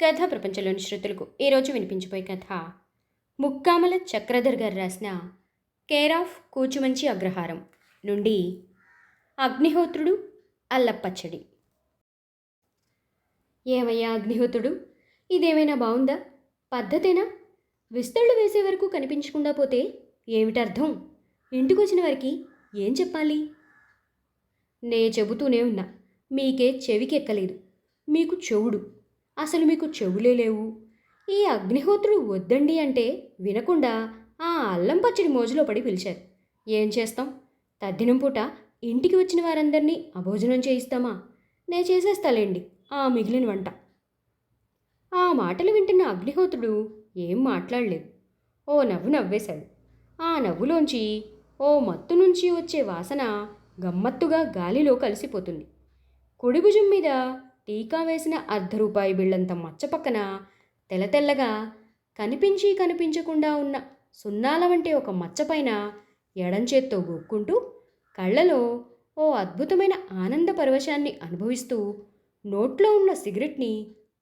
కథా ప్రపంచంలోని శ్రుతులకు ఈరోజు వినిపించిపోయే కథ. ముక్కామల చక్రధర్ గారు రాసిన కేర్ ఆఫ్ కూచుమంచి అగ్రహారం నుండి అగ్నిహోత్రుడు అల్లప్పచ్చడి. ఏమయ్యా అగ్నిహోత్రుడు? ఇదేమైనా బాగుందా పద్ధతేనా? విస్తళ్ళు వేసే వరకు కనిపించకుండా పోతే ఏమిటర్థం? ఇంటికొచ్చిన వారికి ఏం చెప్పాలి? నే చెబుతూనే ఉన్నా మీకే చెవికెక్కలేదు. మీకు చెవుడు. అసలు మీకు చెవులే లేవు. ఈ అగ్నిహోత్రుడు వద్దండి అంటే వినకుండా ఆ అల్లం పచ్చడి మోజులో పడి పిలిచారు. ఏం చేస్తాం? తద్దినం పూట ఇంటికి వచ్చిన వారందరినీ అభోజనం చేయిస్తామా? నే చేసేస్తాలేండి. ఆ మిగిలిన వంట. ఆ మాటలు వింటున్న అగ్నిహోత్రుడు ఏం మాట్లాడలేదు. ఓ నవ్వు నవ్వేశాడు. ఆ నవ్వులోంచి ఓ మత్తు నుంచి వచ్చే వాసన గమ్మత్తుగా గాలిలో కలిసిపోతుంది. కుడిభుజం మీద టీకా వేసిన అర్ధ రూపాయి బిళ్ళంత మచ్చ పక్కన తెల్ల తెల్లగా కనిపించి కనిపించకుండా ఉన్న సున్నాల వంటి ఒక మచ్చపైన ఎడంచేత్తో గొక్కుంటూ కళ్ళలో ఓ అద్భుతమైన ఆనంద పరవశాన్ని అనుభవిస్తూ నోట్లో ఉన్న సిగరెట్ని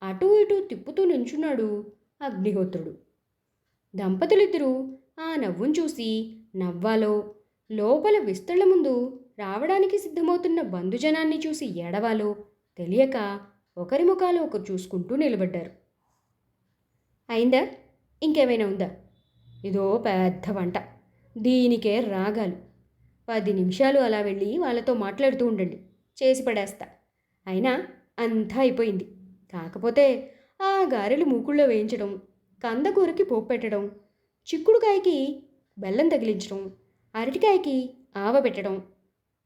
అటూ ఇటూ తిప్పుతూ నించున్నాడు అగ్నిహోత్రుడు. దంపతులిద్దరూ ఆ నవ్వును చూసి నవ్వాలో లోపల విస్తళ్ళ ముందు రావడానికి సిద్ధమవుతున్న బంధుజనాన్ని చూసి ఏడవాలో తెలియక ఒకరి ముఖాలు ఒకరు చూసుకుంటూ నిలబడ్డారు. అయిందా? ఇంకేమైనా ఉందా? ఇదో పెద్ద వంట. దీనికే రాగాలు. పది నిమిషాలు అలా వెళ్ళి వాళ్ళతో మాట్లాడుతూ ఉండండి. చేసి పడేస్తా. అయినా అంతా అయిపోయింది. కాకపోతే ఆ గారెలు మూకుళ్ళో వేయించడం కందకూరకి పోపు పెట్టడం చిక్కుడుకాయకి బెల్లం తగిలించడం అరటికాయకి ఆవ పెట్టడం.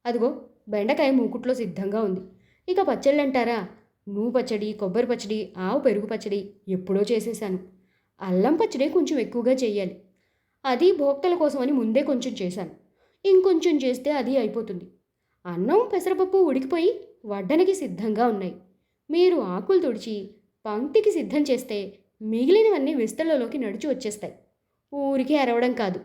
అదిగో బెండకాయ మూకుట్లో సిద్ధంగా ఉంది. ఇక పచ్చళ్ళు అంటారా నువ్వు పచ్చడి కొబ్బరి పచ్చడి ఆవు పెరుగు పచ్చడి ఎప్పుడో చేసేసాను అల్లం పచ్చడి కొంచెం ఎక్కువగా చేయాలి. అది భోక్తల కోసమని ముందే కొంచెం చేశాను. ఇంకొంచెం చేస్తే అది అయిపోతుంది. అన్నం పెసరపప్పు ఉడికిపోయి వడ్డనకి సిద్ధంగా ఉన్నాయి. మీరు ఆకులు తుడిచి పంక్తికి సిద్ధం చేస్తే మిగిలినవన్నీ విస్తలలోకి నడిచి వచ్చేస్తాయి. ఊరికే అరవడం కాదు.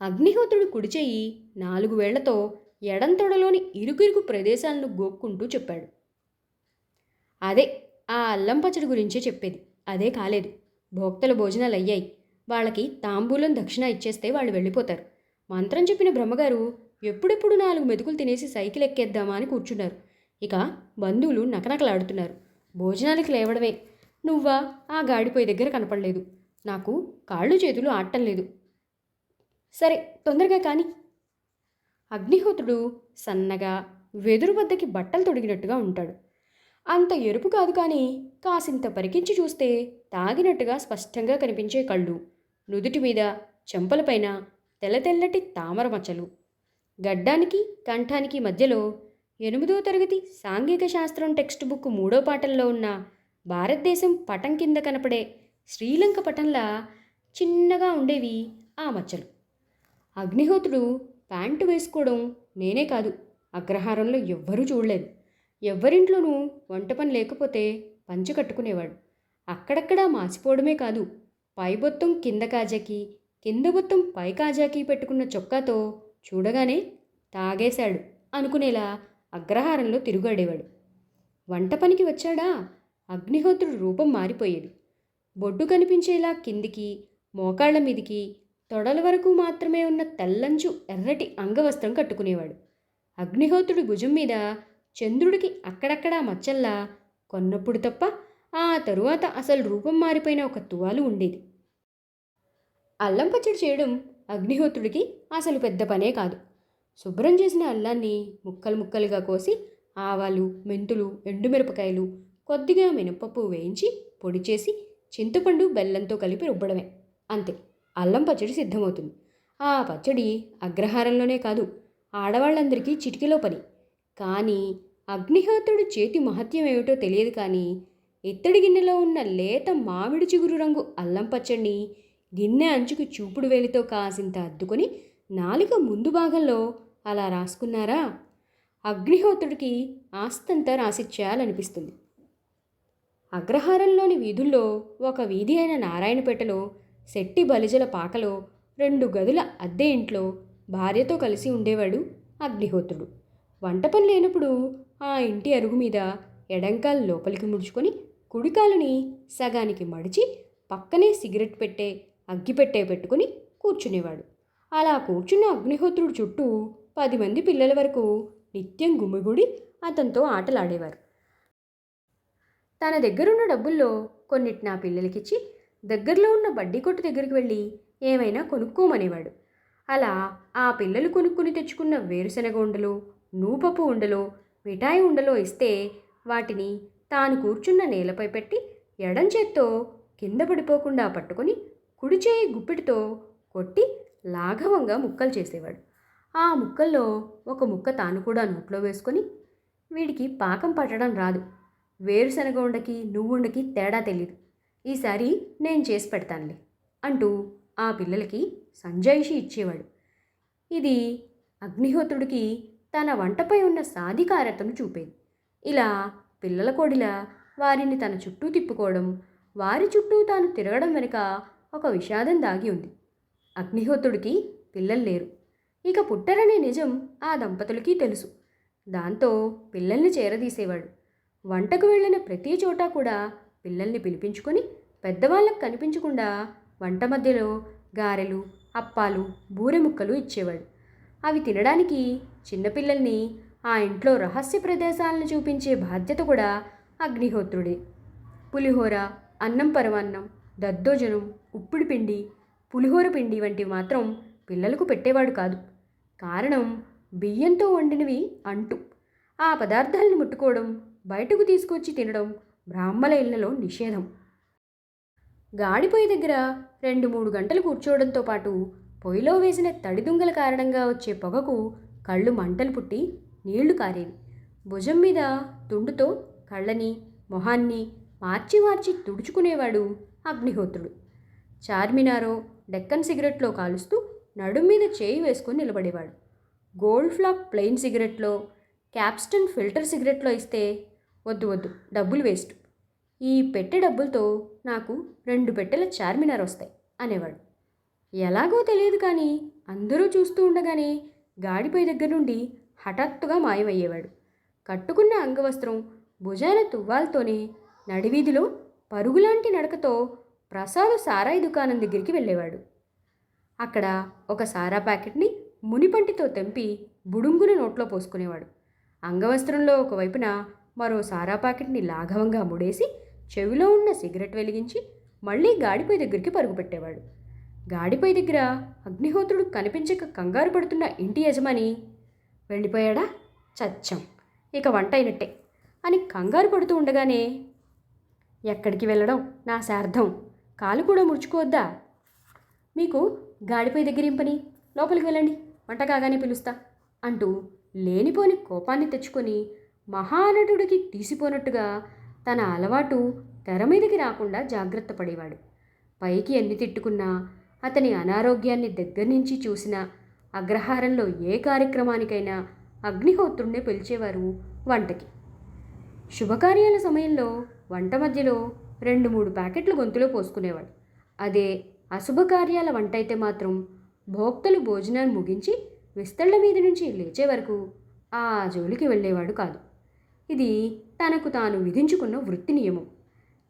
అగ్నిహోత్రుడు కుడిచేయి నాలుగు వేళ్ళతో ఎడంతొడలోని ఇరుకిరుకు ప్రదేశాలను గోక్కుంటూ చెప్పాడు. అదే ఆ అల్లం పచ్చడి గురించే చెప్పేది. అదే కాలేదు. భోక్తల భోజనాలు అయ్యాయి. వాళ్ళకి తాంబూలం దక్షిణ ఇచ్చేస్తే వాళ్ళు వెళ్ళిపోతారు. మంత్రం చెప్పిన బ్రహ్మగారు ఎప్పుడెప్పుడు నాలుగు మెతుకులు తినేసి సైకిల్ ఎక్కేద్దామా అని కూర్చున్నారు. ఇక బంధువులు నకనకలాడుతున్నారు. భోజనానికి లేవడమే. నువ్వా? ఆ గాడిపోయి దగ్గర కనపడలేదు. నాకు కాళ్ళు చేతులు ఆడటం లేదు. సరే తొందరగా కానీ. అగ్నిహోత్రుడు సన్నగా వెదురు వద్దకి బట్టలు తొడిగినట్టుగా ఉంటాడు. అంత ఎరుపు కాదు కానీ కాసింత పరికించి చూస్తే తాగినట్టుగా స్పష్టంగా కనిపించే కళ్ళు నుదుటి మీద చెంపలపైన తెల్ల తెల్లటి తామర మచ్చలు. గడ్డానికి కంఠానికి మధ్యలో ఎనిమిదో తరగతి సాంఘిక శాస్త్రం టెక్స్ట్ బుక్ మూడో పాఠంలో ఉన్న భారతదేశం పటం కింద కనపడే శ్రీలంక పటంలా చిన్నగా ఉండేవి ఆ మచ్చలు. అగ్నిహోత్రుడు ప్యాంటు వేసుకోవడం నేనే కాదు. అగ్రహారంలో ఎవ్వరూ చూడలేదు. ఎవ్వరింట్లోనూ వంట పని లేకపోతే పంచు కట్టుకునేవాడు. అక్కడక్కడా మాసిపోవడమే కాదు. పై బొత్తం కింద కాజాకి కింద బొత్తం పై కాజాకి పెట్టుకున్న చొక్కాతో చూడగానే తాగేశాడు అనుకునేలా అగ్రహారంలో తిరుగాడేవాడు. వంట పనికి వచ్చాడా? అగ్నిహోత్రుడు రూపం మారిపోయేది. బొడ్డు కనిపించేలా కిందికి మోకాళ్ళ మీదికి తొడల వరకు మాత్రమే ఉన్న తెల్లంచు ఎర్రటి అంగవస్త్రం కట్టుకునేవాడు. అగ్నిహోత్రుడి భుజం మీద చంద్రుడికి అక్కడక్కడా మచ్చల్లా కొన్నప్పుడు తప్ప ఆ తరువాత అసలు రూపం మారిపోయిన ఒక తువాలు ఉండేది. అల్లం పచ్చడి చేయడం అగ్నిహోత్రుడికి అసలు పెద్ద పనే కాదు. శుభ్రం చేసిన అల్లాన్ని ముక్కలు ముక్కలుగా కోసి ఆవాలు మెంతులు ఎండుమిరపకాయలు కొద్దిగా మినపప్పు వేయించి పొడి చేసి చింతపండు బెల్లంతో కలిపి రుబ్బడమే. అంతే. అల్లం పచ్చడి సిద్ధమవుతుంది. ఆ పచ్చడి అగ్రహారంలోనే కాదు ఆడవాళ్ళందరికీ చిటికెలో పని. కానీ అగ్నిహోత్రుడు చేతి మహత్యం ఏమిటో తెలియదు కానీ ఇత్తడి గిన్నెలో ఉన్న లేత మామిడి చిగురు రంగు అల్లం పచ్చడిని గిన్నె అంచుకు చూపుడు వేలితో కాసింత అద్దుకొని నాలుక ముందు భాగంలో అలా రాసుకున్నారా? అగ్నిహోత్రుడికి ఆస్తంతా రాసిచ్చేయాలనిపిస్తుంది. అగ్రహారంలోని వీధుల్లో ఒక వీధి అయిన నారాయణపేటలో శెట్టి బలిజల పాకలో రెండు గదుల అద్దె ఇంట్లో భార్యతో కలిసి ఉండేవాడు అగ్నిహోత్రుడు. వంట పని లేనప్పుడు ఆ ఇంటి అరుగు మీద ఎడంకాలు లోపలికి ముడుచుకొని కుడికాలుని సగానికి మడిచి పక్కనే సిగరెట్ పెట్టే అగ్గిపెట్టే పెట్టుకుని కూర్చునేవాడు. అలా కూర్చున్న అగ్నిహోత్రుడు చుట్టూ పది మంది పిల్లల వరకు నిత్యం గుమిగుడి అతనితో ఆటలాడేవారు. తన దగ్గరున్న డబ్బుల్లో కొన్నిటిని ఆ పిల్లలకిచ్చి దగ్గరలో ఉన్న బడ్డీ కొట్టు దగ్గరికి వెళ్ళి ఏమైనా కొనుక్కోమనేవాడు. అలా ఆ పిల్లలు కొనుక్కుని తెచ్చుకున్న వేరుశనగ ఉండలో నూపప్పు ఉండలో మిఠాయి ఉండలో ఇస్తే వాటిని తాను కూర్చున్న నేలపై పెట్టి ఎడం చేత్తో కింద పడిపోకుండా పట్టుకొని కుడి చేయి గుప్పిటితో కొట్టి లాఘవంగా ముక్కలు చేసేవాడు. ఆ ముక్కల్లో ఒక ముక్క తాను కూడా నోట్లో వేసుకొని వీడికి పాకం పట్టడం రాదు. వేరుశనగ ఉండకి నువ్వుండకి తేడా తెలియదు ఈసారి నేను చేసి పెడతానులే అంటూ ఆ పిల్లలకి సంజాయిషి ఇచ్చేవాడు. ఇది అగ్నిహోత్రుడికి తన వంటపై ఉన్న సాధికారతను చూపేది. ఇలా పిల్లల కోడిలా వారిని తన చుట్టూ తిప్పుకోవడం వారి చుట్టూ తాను తిరగడం వెనుక ఒక విషాదం దాగి ఉంది. అగ్నిహోత్రుడికి పిల్లలు లేరు. ఇక పుట్టరనే నిజం ఆ దంపతులకి తెలుసు. దాంతో పిల్లల్ని చేరదీసేవాడు. వంటకు వెళ్ళిన ప్రతి చోట కూడా పిల్లల్ని పిలిపించుకొని పెద్దవాళ్ళకు కనిపించకుండా వంట మధ్యలో గారెలు అప్పాలు బూరె ముక్కలు ఇచ్చేవాడు. అవి తినడానికి చిన్నపిల్లల్ని ఆ ఇంట్లో రహస్య ప్రదేశాలను చూపించే బాధ్యత కూడా అగ్నిహోత్రుడే. పులిహోర అన్నం పరమాన్నం దద్దోజనం ఉప్పుడు పిండి పులిహోర పిండి వంటివి మాత్రం పిల్లలకు పెట్టేవాడు కాదు. కారణం బియ్యంతో వండినవి అంటు. ఆ పదార్థాలను ముట్టుకోవడం బయటకు తీసుకొచ్చి తినడం బ్రాహ్మణ ఇళ్ళలో నిషేధం. గాడిపోయి దగ్గర రెండు మూడు గంటలు కూర్చోవడంతో పాటు పొయ్యిలో వేసిన తడిదుంగల కారణంగా వచ్చే పొగకు కళ్ళు మంటలు పుట్టి నీళ్ళు కారేవి. భుజం మీద తుండుతో కళ్ళని మొహాన్ని మార్చి మార్చి తుడుచుకునేవాడు అగ్నిహోత్రుడు. చార్మినారో డెక్కన్ సిగరెట్లో కాలుస్తూ నడుం మీద చేయి వేసుకొని నిలబడేవాడు. గోల్డ్ ఫ్లాక్ ప్లెయిన్ సిగరెట్లో క్యాప్స్టన్ ఫిల్టర్ సిగరెట్లో ఇస్తే వద్దు వద్దు. డబ్బులు వేస్ట్. ఈ పెట్టె డబ్బులతో నాకు రెండు పెట్టెల చార్మినార్ వస్తాయి అనేవాడు. ఎలాగో తెలియదు కానీ అందరూ చూస్తూ ఉండగానే గాడిపై దగ్గర నుండి హఠాత్తుగా మాయమయ్యేవాడు. కట్టుకున్న అంగవస్త్రం భుజాల తువ్వాలతోనే నడివీధిలో పరుగులాంటి నడకతో ప్రసాద సారాయి దుకాణం దగ్గరికి వెళ్ళేవాడు. అక్కడ ఒక సారా ప్యాకెట్ని మునిపంటితో తెంపి బుడుంగున నోట్లో పోసుకునేవాడు. అంగవస్త్రంలో ఒకవైపున మరో సారా ప్యాకెట్ని లాఘవంగా ముడేసి చెవిలో ఉన్న సిగరెట్ వెలిగించి మళ్ళీ గాడిపై దగ్గరికి పరుగు పెట్టేవాడు. గాడిపై దగ్గర అగ్నిహోత్రుడు కనిపించక కంగారు పడుతున్న ఇంటి యజమాని వెళ్ళిపోయాడా? చచ్చం. ఇక వంట అయినట్టే అని కంగారు పడుతూ ఉండగానే ఎక్కడికి వెళ్ళడం? నా శార్థం. కాలు కూడా ముడుచుకోవద్దా? మీకు గాడిపై దగ్గర పని? లోపలికి వెళ్ళండి. వంట కాగానే పిలుస్తా అంటూ లేనిపోని కోపాన్ని తెచ్చుకొని మహానటుడికి తీసిపోనట్టుగా తన అలవాటు తెర మీదకి రాకుండా జాగ్రత్త పడేవాడు. పైకి ఎన్ని తిట్టుకున్నా అతని అనారోగ్యాన్ని దగ్గర నుంచి చూసిన అగ్రహారంలో ఏ కార్యక్రమానికైనా అగ్నిహోత్రుణ్ణే పిలిచేవారు వంటకి. శుభకార్యాల సమయంలో వంట మధ్యలో రెండు మూడు ప్యాకెట్లు గొంతులో పోసుకునేవాడు. అదే అశుభకార్యాల వంట అయితే మాత్రం భోక్తలు భోజనాన్ని ముగించి విస్తళ్ళ మీద నుంచి లేచే వరకు ఆ జోలికి వెళ్ళేవాడు కాదు. ఇది తనకు తాను విధించుకున్న వృత్తి నియమం.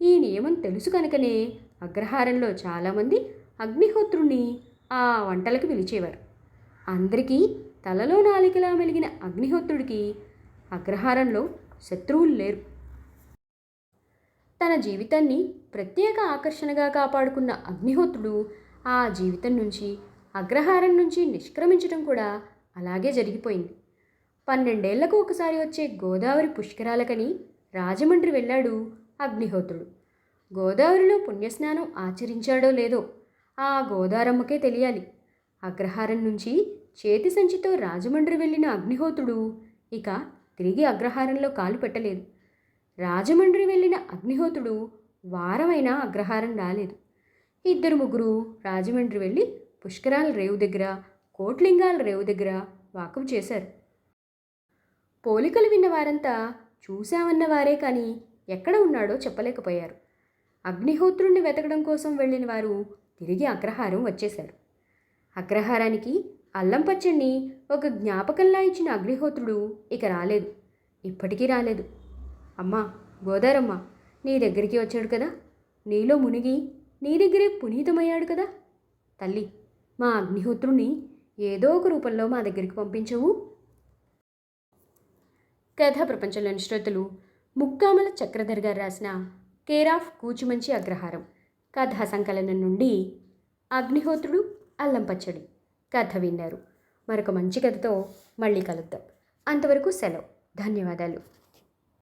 ఈ నియమం తెలుసు కనుకనే అగ్రహారంలో చాలామంది అగ్నిహోత్రుణ్ణి ఆ వంటలకు పిలిచేవారు. అందరికీ తలలో నాలికలా మెలిగిన అగ్నిహోత్రుడికి అగ్రహారంలో శత్రువులు లేరు. తన జీవితాన్ని ప్రత్యేక ఆకర్షణగా కాపాడుకున్న అగ్నిహోత్రుడు ఆ జీవితం నుంచి అగ్రహారం నుంచి నిష్క్రమించడం కూడా అలాగే జరిగిపోయింది. పన్నెండేళ్ళకు ఒకసారి వచ్చే గోదావరి పుష్కరాలకని రాజమండ్రి వెళ్ళాడు అగ్నిహోత్రుడు. గోదావరిలో పుణ్యస్నానం ఆచరించాడో లేదో ఆ గోదారమ్మకే తెలియాలి. అగ్రహారం నుంచి చేతి సంచితో రాజమండ్రి వెళ్ళిన అగ్నిహోత్రుడు ఇక తిరిగి అగ్రహారంలో కాలు పెట్టలేదు. రాజమండ్రి వెళ్ళిన అగ్నిహోత్రుడు వారమైనా అగ్రహారం రాలేదు. ఇద్దరు ముగ్గురు రాజమండ్రి వెళ్ళి పుష్కరాల రేవు దగ్గర కోట్లింగాల రేవు దగ్గర వాకం చేశారు. పోలికలు విన్న వారంతా చూశామన్న వారే కానీ ఎక్కడ ఉన్నాడో చెప్పలేకపోయారు. అగ్నిహోత్రుణ్ణి వెతకడం కోసం వెళ్ళిన వారు తిరిగి అగ్రహారం వచ్చేశారు. అగ్రహారానికి అల్లం పచ్చడిని ఒక జ్ఞాపకంలా ఇచ్చిన అగ్నిహోత్రుడు ఇక రాలేదు. ఇప్పటికీ రాలేదు. అమ్మా గోదారమ్మ నీ దగ్గరికి వచ్చాడు కదా. నీలో మునిగి నీ దగ్గరే పునీతమయ్యాడు కదా. తల్లి మా అగ్నిహోత్రుని ఏదో ఒక రూపంలో మా దగ్గరికి పంపించవు. కథా ప్రపంచంలోని శ్రోతలు ముక్కామల చక్రధర్ గారు రాసిన కేర్ ఆఫ్ అగ్రహారం. కథా సంకలనం నుండి అగ్నిహోత్రుడు అల్లం పచ్చడి కథ విన్నారు. మరొక మంచి కథతో మళ్ళీ కలుద్దాం. అంతవరకు సెలవు. ధన్యవాదాలు.